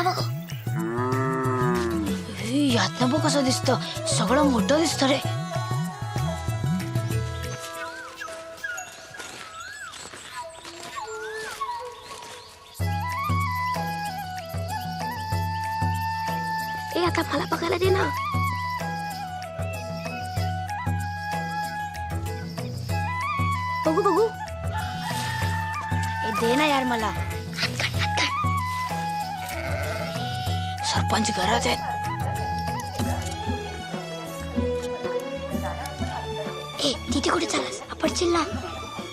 मला बघ यातनं बघ कसं दिसतं सगळं मोठं दिसतं रे ए आता मला बघायला दे ना बघू बघू ए दे ना यार मला सरपंच घरात आहेत ए तिथे कुठे चालस पडशील ना.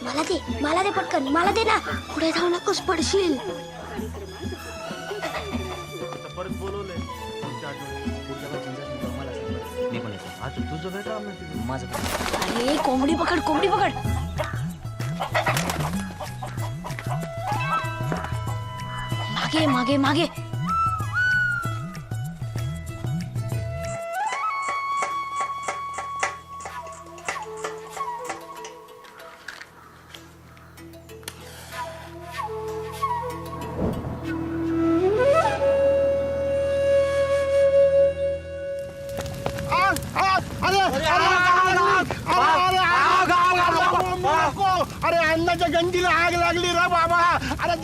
मला दे मला दे पटकन मला दे ना. पुढे जाऊ नकोस पडशील. अरे कोंबडी पकड कोंबडी पकड. मागे मागे मागे.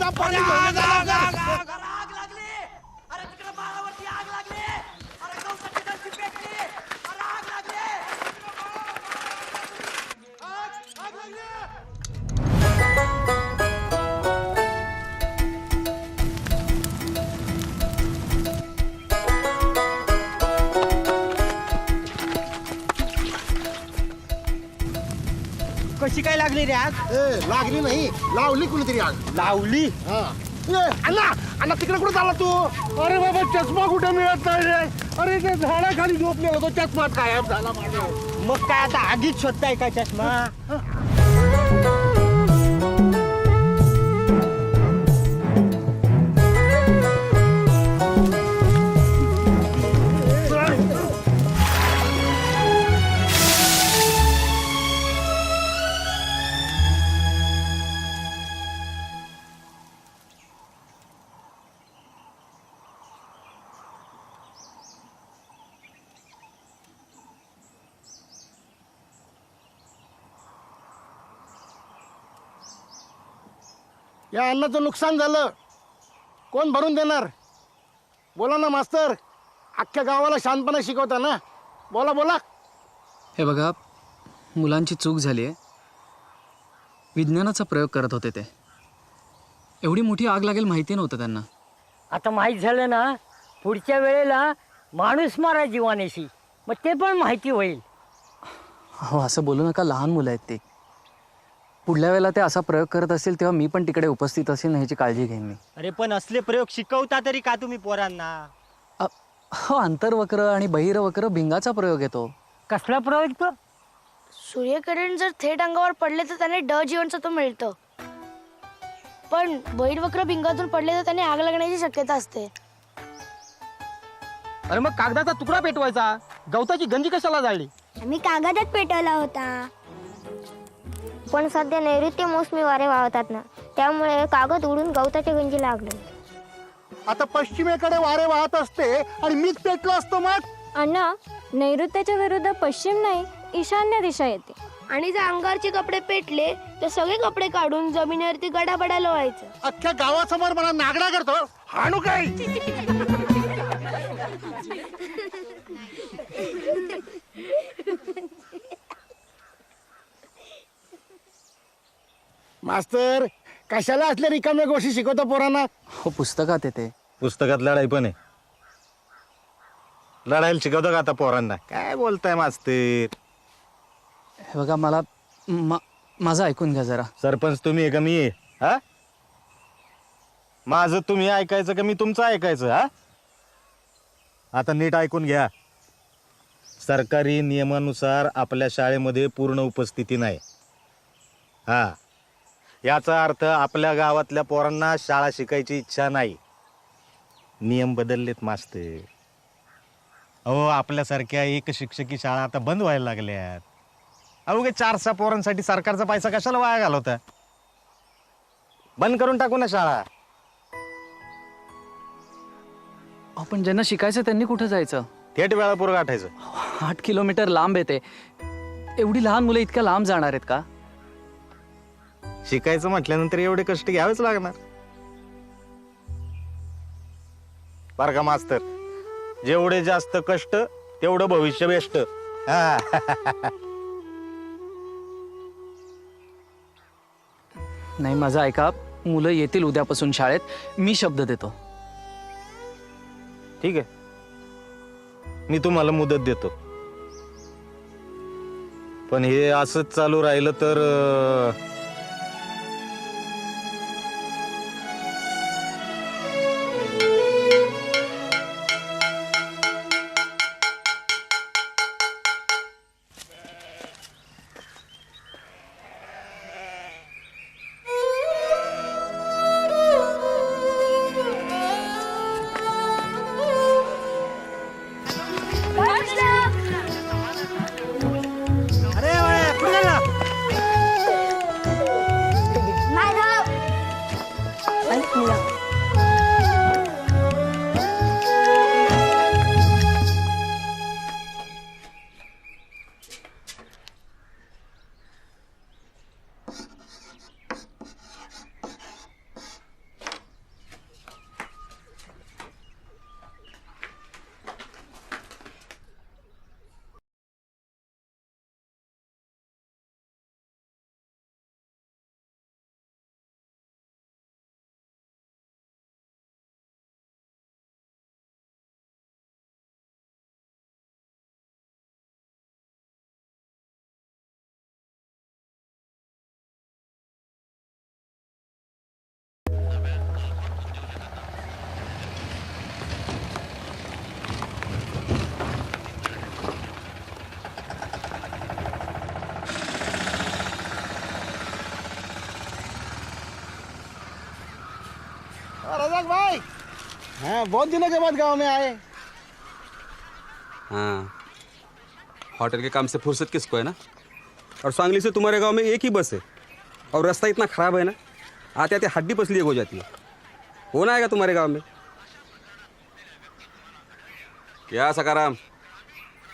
अरे काय लागली रे आग ए, लागली नाही. लावली कुणीतरी आग लावली? हा. ए, अण्णा अण्णा तिकडे कुठे चालला तू? अरे बाबा चष्मा कुठे मिळत नाही रे? अरे ते झाडाखाली झोपलेला तो चष्मा गायब झाला माझा मग काय आता आगीच शोधताय का चष्मा? या अन्नाचं नुकसान झालं. कोण भरून देणार? बोला ना मास्तर. अख्ख्या गावाला शांतपणे शिकवता ना. बोला बोला. हे बघा मुलांची चूक झाली आहे. विज्ञानाचा प्रयोग करत होते ते. एवढी मोठी आग लागेल माहिती नव्हतं त्यांना. आता माहीत झालं ना पुढच्या वेळेला माणूस मारा जीवानेशी. मग ते पण माहिती होईल. हो असं बोलू नका लहान मुलं आहेत ती. पुढल्या वेळेला ते असा प्रयोग करत असतील तेव्हा मी पण तिकडे उपस्थित असेल ना ह्याची काळजी घेईन मी. अरे पण असले प्रयोग शिकवता तरी का तुम्ही पोरांना? अ, हो आंतरवक्र आणि बहिरवक्र भिंगाचा प्रयोग येतो. कसला प्रयोग तो? सूर्यकिरण जर थेट अंगावर पडले तर त्याने ड जीवनसत्व मिळतं. पण बहिर्वक्र भिंगातून पडले तर त्याने आग लागण्याची शक्यता असते. अरे मग कागदाचा तुकडा पेटवायचा. गवताची गंजी कशाला जाळली? आम्ही कागदात पेटवला होता. पण सध्या नैऋत्य मोसमी वारे वाहतात ना. त्यामुळे कागद उडून गवताच्या गंजी लागले. आता पश्चिमेकडे वारे वाहत असते आणि मीच पेटलो असतो मग? अण्णा नैऋत्याच्या विरुद्ध पश्चिम नाही ईशान्य दिशा येते. आणि जर अंगारचे कपडे पेटले तर सगळे कपडे काढून जमिनीवरती गडाबडा लोळायचं. अख्ख्या गावासमोर मला नागडा करतो. हाणू काय मास्तर कशाला असल्या रिकाम्या गोष्टी शिकवता पोरांना? हो पुस्तकात येते पुस्तकात लढाई पण आहे. लढायला शिकवतं का आता पोरांना? काय बोलताय मास्तर? हे बघा मला मा माझं ऐकून घ्या जरा. सरपंच तुम्ही आहे का? मी आहे. हा? माझं तुम्ही ऐकायचं का? मी तुमचं ऐकायचं हा? आता नीट ऐकून घ्या. सरकारी नियमानुसार आपल्या शाळेमध्ये पूर्ण उपस्थिती नाही. हा. याचा अर्थ आपल्या गावातल्या पोरांना शाळा शिकायची इच्छा नाही. नियम बदललेत मास्तर. अहो आपल्यासारख्या एक शिक्षकी शाळा आता बंद व्हायला लागल्यात. अवघे चार सहा पोरांसाठी सरकारचा पैसा कशाला वाया घालवता? बंद करून टाकू ना शाळा. आपण ज्यांना शिकायचं त्यांनी कुठं जायचं? थेट वेळापूर गाठायचं. आठ किलोमीटर लांब येते एवढी लहान मुलं इतक्या लांब जाणार आहेत का? शिकायचं म्हटल्यानंतर एवढे कष्ट घ्यावेच लागणार. बर का मास्तर? जेवढे जास्त कष्ट तेवढं भविष्य बेस्ट. हा. नाही माझं ऐका मुलं येतील उद्यापासून शाळेत. मी शब्द देतो. ठीक आहे. मी तुम्हाला मुदत देतो. पण हे असंच चालू राहिलं तर अं, रजाक भाई। हाँ बहुत दिनों के बाद गाँव में आए। हाँ। होटल के काम से फुर्सत किसको है ना? और सांगली से तुम्हारे गाँव में एक ही बस है। और रास्ता इतना ख़राब है ना आते आते हड्डी पसली हो जाती है। होना आएगा तुम्हारे गाँव में। क्या सकाराम?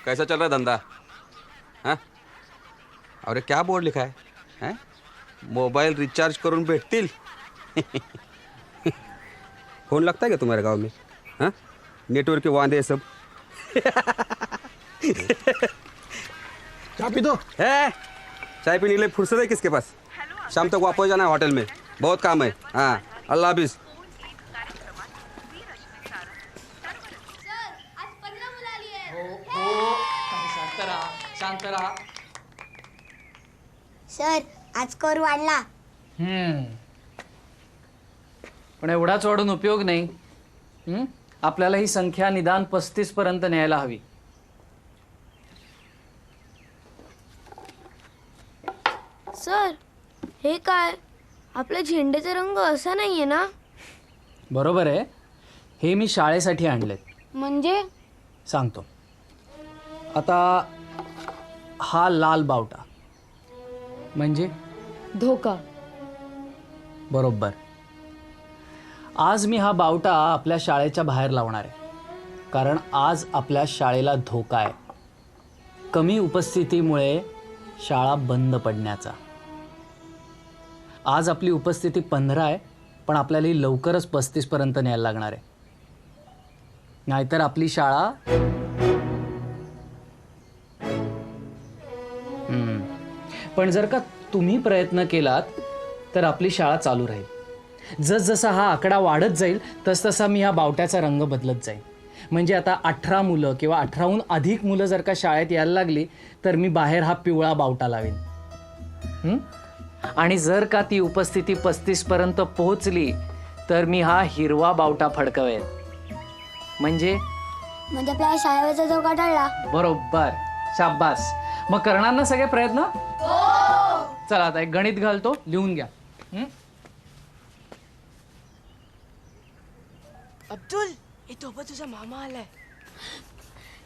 कैसा चल रहा है धंधा? हाँ? ये क्या बोर्ड लिखा है? हैं? मोबाइल रिचार्ज करून भेटतील? फोन लगता है क्या तुम्हारे गांव में हाँ? नेटवर्क के वांदे सब. चाय पी दो है चाय पीने के लिए फुर्सत है किसके पास? शाम तक वापस जाना है होटल में. बहुत काम है हाँ. अल्लाह हाफिज. शांत राहा सर आज कर वाढला. हम्म. पण एवढाच वाढून उपयोग नाही. हम्म? आपल्याला ही संख्या निदान पस्तीस पर्यंत न्यायला हवी. सर हे काय? आपल्या झेंड्याचा रंग असा नाहीये ना? बरोबर आहे. हे मी शाळेसाठी आणलेत. म्हणजे? सांगतो. आता हा लाल बावटा. म्हणजे? धोका. बरोबर. आज मी हा बावटा आपल्या शाळेच्या बाहेर लावणार आहे. कारण आज आपल्या शाळेला धोका आहे. कमी उपस्थितीमुळे शाळा बंद पडण्याचा. आज आपली उपस्थिती पंधरा आहे पण आपल्याला ही लवकरच पस्तीसपर्यंत न्यायला लागणार आहे. नाहीतर आपली शाळा पण जर का तुम्ही प्रयत्न केलात तर आपली शाळा चालू राहील. जसजसा हा आकडा वाढत जाईल तसतसा मी हा बावट्याचा रंग बदलत जाईल म्हणजे आता अठरा मुलं किंवा अठराहून अधिक मुलं जर का शाळेत यायला लागली तर मी बाहेर हा पिवळा बावटा लावेन. हं? आणि जर का ती उपस्थिती पस्तीसपर्यंत पोहोचली तर मी हा हिरवा बावटा फडकवेन. म्हणजे? म्हणजे आपल्या टळला बरोबर. शाबास. मग करणार ना सगळे प्रयत्न? चला आता एक गणित घालतो लिहून घ्या. अब्दुल हे तो तुझा मामा आलाय.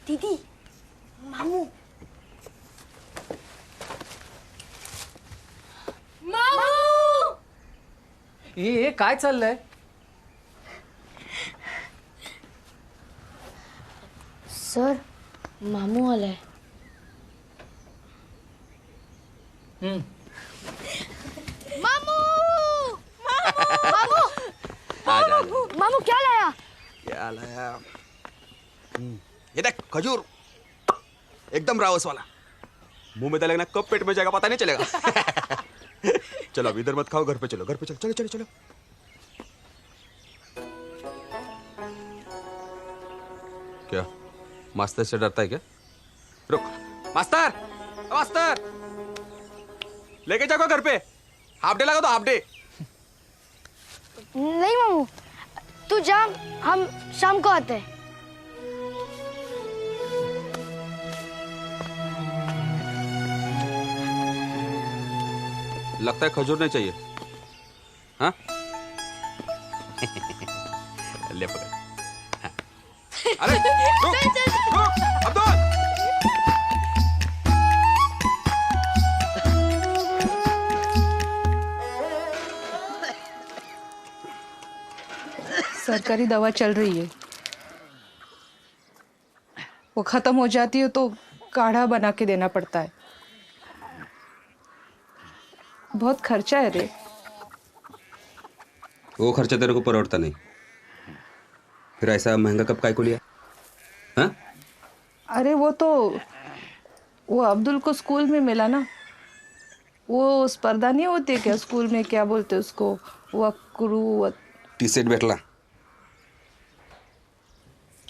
दीदी मामू! ए ए, काय चाललंय? सर मामू आलाय. हम्म. क्या लाया हम्म, ये देख खजूर। एकदम रावस वाला। मुँह में डालेगा ना कब पेट में जाएगा पता नहीं चलेगा। चलो अब इधर मत खाओ घर पे चलो घर पे चलो चलो चलो चलो। क्या? मास्टर से डरता है क्या? रुक। मास्टर मास्टर लेके जाओ घर पे। हाफ़ डे लगा दो हाफ़ डे नहीं मामू। तू जा, हम शाम को आते हैं। लगता है खजूर नहीं चाहिए। हाँ? ले हाँ। अरे, रुक रुक अब्दुल सरकारी दवा चल रही है। वो खत्म हो जाती है तो काढ़ा बना के देना पड़ता है। बहुत खर्चा है रे। वो खर्चा तेरे को परवड़ता नहीं। फिर ऐसा महँगा कब काय को लिया? हाँ? अरे वो तो वो अब्दुल को स्कूल में मिला ना। वो स्पर्धा नहीं होती क्या स्कूल में? क्या बोलते उसको? वक्रू वत- टी सेट बैठला।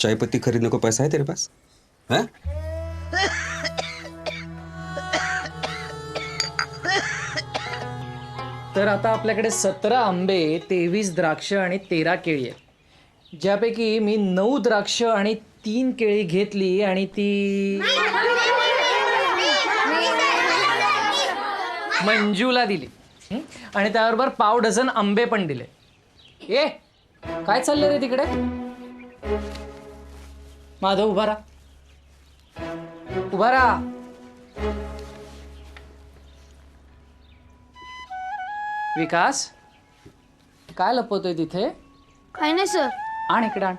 चाय पत्ती खरीदने को पैसा है तेरे पास? है? तर आता आपल्याकडे सतरा आंबे तेवीस द्राक्ष आणि तेरा केळी आहेत. ज्यापैकी मी नऊ द्राक्ष आणि तीन केळी घेतली आणि ती मंजूला दिली. हं? आणि त्याबरोबर पाव डझन आंबे पण दिले. ए काय चाललंय रे तिकडे? माधव उभा राहा. उभा राहा. विकास काय लपवतोय तिथे? काही नाही सर. आण इकडे आण.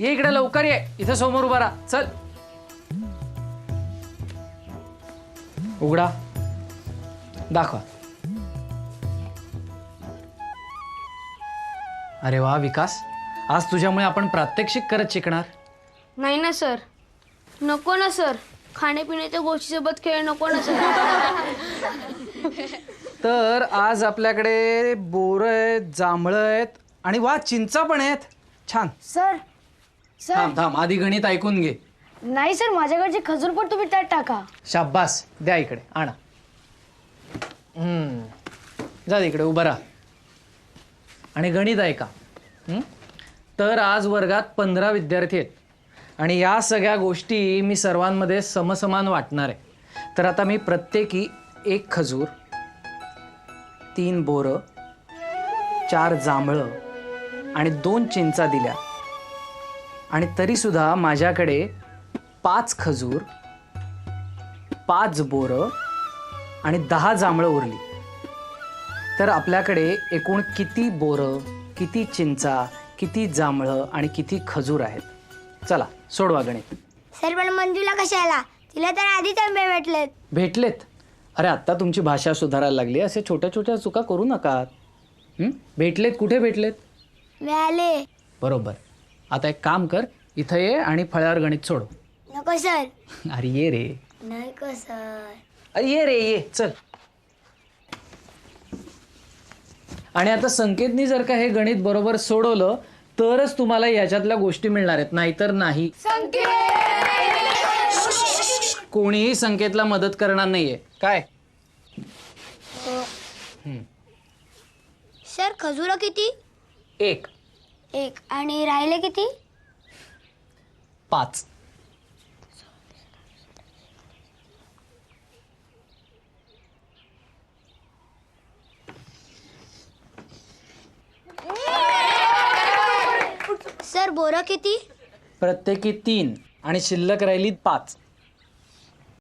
ये इकडे लवकर ये. इथे समोर उभा राहा. चल. उघडा. दाखवा. अरे वा विकास. आज तुझ्यामुळे आपण प्रात्यक्षिक करत शिकणार. नाही ना सर. नको ना सर. खाण्यापिण्याच्या गोष्टीसोबत खेळ नको ना सर. तर आज आपल्याकडे बोरं आहेत जांभळं आहेत आणि वा चिंचा पण आहेत. छान. Sir sir. थांब थांब. आधी गणित ऐकून घे. नाही सर. माझ्याकडचे खजूर पण तुम्ही त्यात टाका. शाब्बास द्या इकडे. आणा. हम्म. जा इकडे उभं राहा. आणि गणित ऐका. हं? तर आज वर्गात पंधरा विद्यार्थी आहेत. आणि या सगळ्या गोष्टी मी सर्वांमध्ये समसमान वाटणार आहे. तर आता मी प्रत्येकी एक खजूर तीन बोरं चार जांभळं आणि दोन चिंचा दिल्या. आणि तरीसुद्धा माझ्याकडे पाच खजूर पाच बोरं आणि दहा जांभळं उरली. तर आपल्याकडे एकूण किती बोरं किती चिंचा किती जांभळं आणि किती खजूर आहेत? चला सोडवा गणित. सर पण मंजूला कशाला? तिला तर आधीच आंबे भेटलेत. भेटलेत? अरे आत्ता तुमची भाषा सुधारायला लागली. असे छोट्या छोट्या चुका करू नका. हं? भेटलेत? कुठे भेटलेत? मिळाले बरोबर. आता एक काम कर इथं ये आणि फळ्यावर गणित सोडव. नको सर. अरे ये रे. नाही सर. अरे ये रे ये चल. आणि आता संकेतनी जर का हे गणित बरोबर सोडवलं तरच तुम्हाला याच्यातल्या गोष्टी मिळणार आहेत. नाहीतर नाही. कोणीही संकेतला मदत करणार नाहीये. काय? सर खजूर किती? एक. एक. आणि राहिले किती? पाच. सर बोरं किती? प्रत्येकी तीन आणि शिल्लक राहिली पाच.